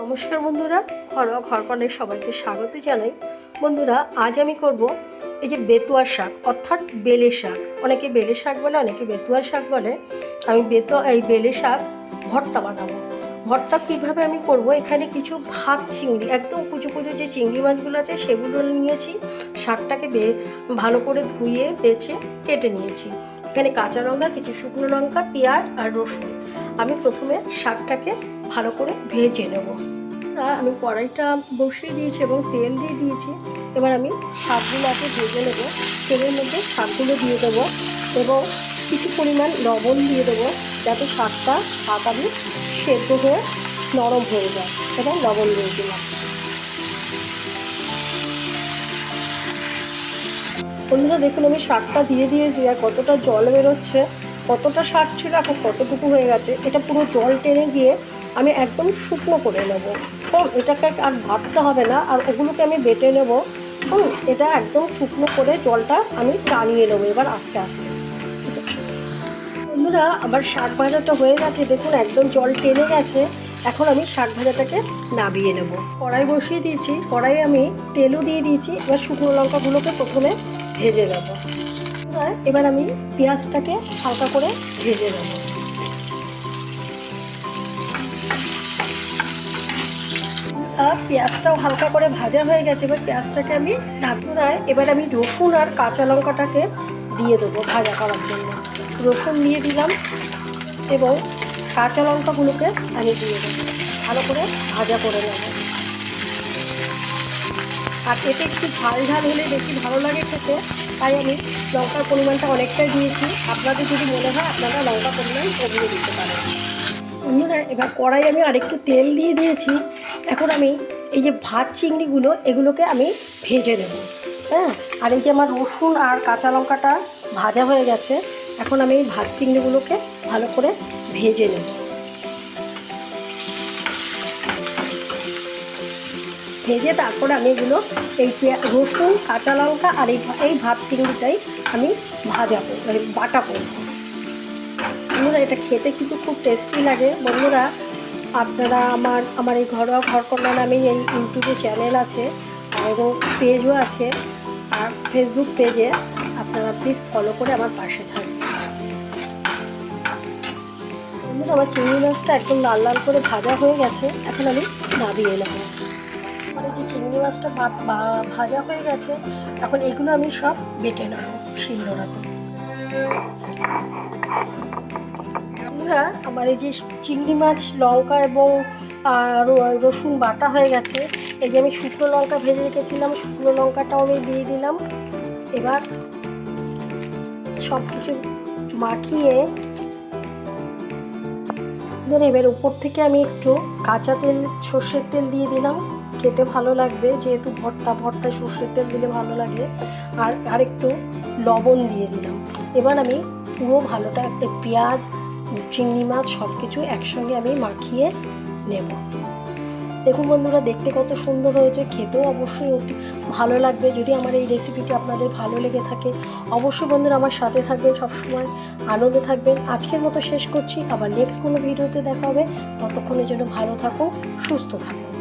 নমস্কার বন্ধুরা, ঘরোয়া ঘরকনের সবাইকে স্বাগত জানাই। বন্ধুরা, আজ আমি করব এই যে বেতুয়া শাক, অর্থাৎ বেলে শাক। অনেকে বেলে শাক বলে, অনেকে বেতুয়া শাক বলে। আমি বেতুয়া এই বেলে শাক ভর্তা বানাবো। ভর্তা কীভাবে আমি করব? এখানে কিছু ভাত চিংড়ি, একদম কুচো কুচু যে চিংড়ি মাছগুলো আছে, সেগুলো নিয়েছি। শাকটাকে বে, ভালো করে ধুয়ে, বেছে, কেটে নিয়েছি। এখানে কাঁচা লঙ্কা, কিছু শুকনো লঙ্কা, পেঁয়াজ আর রসুন। আমি প্রথমে শাকটাকে ভালো করে ভেজে নেব। আমি কড়াইটা বসিয়ে দিয়েছি এবং তেল দিয়ে দিয়েছি। এবার আমি শাকগুলো আগে ভেজে নেব। তেলের মধ্যে শাকগুলো দিয়ে দেবো এবং কিছু পরিমাণ লবণ দিয়ে দেবো যাতে শাকটা তাড়াতাড়ি সেদ্ধ হয়ে নরম হয়ে যায় এবং লবণ দিয়ে দিলাম। বন্ধুরা, দেখুন আমি শাকটা দিয়ে দিয়েছি আর কতটা জল বেরোচ্ছে। কতটা শাক ছিল এখন কতটুকু হয়ে গেছে, এটা পুরো জল টেনে গিয়ে আমি একদম শুকনো করে নেব। হুম, এটাকে আর ভাবতে হবে না, আর ওগুলোকে আমি বেটে নেব। হুম, এটা একদম শুকনো করে জলটা আমি টানিয়ে নেব এবার আস্তে আস্তে। বন্ধুরা, আমার শাক ভাজাটা হয়ে গেছে, দেখুন একদম জল টেনে গেছে। এখন আমি শাক ভাজাটাকে নাবিয়ে নেব। কড়াই বসিয়ে দিয়েছি কড়াই আমি তেলও দিয়ে দিয়েছি, এবার শুকনো লঙ্কাগুলোকে প্রথমে ভেজে নেব। এবার আমি পেঁয়াজটাকে হালকা করে ভেজে আর পেঁয়াজটাও হালকা করে ভাজা হয়ে গেছে, এবার পেঁয়াজটাকে আমি ঢাকুনায় এবার আমি রসুন আর কাঁচা লঙ্কাটাকে দিয়ে দেবো ভাজা করার জন্য। রসুন দিয়ে দিলাম এবং কাঁচা লঙ্কাগুলোকে আমি দিয়ে দেবো। ভালো করে ভাজা করে নেব। আর এতে একটু ঝাল ঝাল হলে বেশি ভালো লাগে খেতে। তাই আমি লঙ্কার পরিমাণটা অনেকটাই দিয়েছি। আপনাদের যদি মনে হয় আপনারা লঙ্কা পরিমাণ কমিয়ে দিতে পারেন। বন্ধুরা, এবার কড়াই আমি আরেকটু তেল দিয়ে দিয়েছি। এখন আমি এই যে ভাত, চিংড়িগুলো, এগুলোকে আমি ভেজে নেব। হ্যাঁ আর এই যে আমার রসুন আর কাঁচা লঙ্কাটা ভাজা হয়ে গেছে, এখন আমি এই ভাত, চিংড়িগুলোকে ভালো করে ভেজে নেব। ভেজে তারপরে আমি এগুলো এই রসুন, কাঁচা লঙ্কা আর এই এই ভাত চিংড়িটাই আমি ভাজা মানে বাটা করব। বন্ধুরা, এটা খেতে কিন্তু খুব টেস্টি লাগে। বন্ধুরা, আপনারা আমার আমার এই ঘরোয়া ঘর কন্যা নামে এই ইউটিউবে চ্যানেল আছে এবং পেজও আছে। আর ফেসবুক পেজে আপনারা প্লিজ ফলো করে আমার পাশে থাকবেন। আমার চিংড়ি মাছটা একদম লাল লাল করে ভাজা হয়ে গেছে। এখন আমি নাবিয়ে নেব। আমার এই যে চিংড়ি মাছটা ভাজা হয়ে গেছে, এখন এগুলো আমি সব বেটে নেব শিলনোড়াতে। বন্ধুরা, আমার এই যে চিংড়ি মাছ, লঙ্কা এবং রসুন বাটা হয়ে গেছে, এই যে আমি শুকনো লঙ্কা ভেজে রেখেছিলাম, শুকনো লঙ্কাটাও আমি দিয়ে দিলাম। এবার সব কিছু মাখিয়ে, ধরে এবার উপর থেকে আমি একটু কাঁচা তেল, সর্ষের তেল দিয়ে দিলাম। খেতে ভালো লাগবে, যেহেতু ভর্তা, ভর্তায় সর্ষের তেল দিলে ভালো লাগে। আর আরেকটু লবণ দিয়ে দিলাম। এবার আমি পুরো ভালোটা পেঁয়াজ, চিংড়ি মাছ সব কিছু একসঙ্গে আমি মাখিয়ে নেব। দেখুন বন্ধুরা, দেখতে কত সুন্দর হয়েছে, খেতেও অবশ্যই অতি ভালো লাগবে। যদি আমার এই রেসিপিটি আপনাদের ভালো লেগে থাকে, অবশ্যই বন্ধুরা আমার সাথে থাকবেন, সবসময় আনন্দে থাকবেন। আজকের মতো শেষ করছি, আবার নেক্সট কোনো ভিডিওতে দেখা হবে। ততক্ষণের জন্য ভালো থাকুন, সুস্থ থাকুন।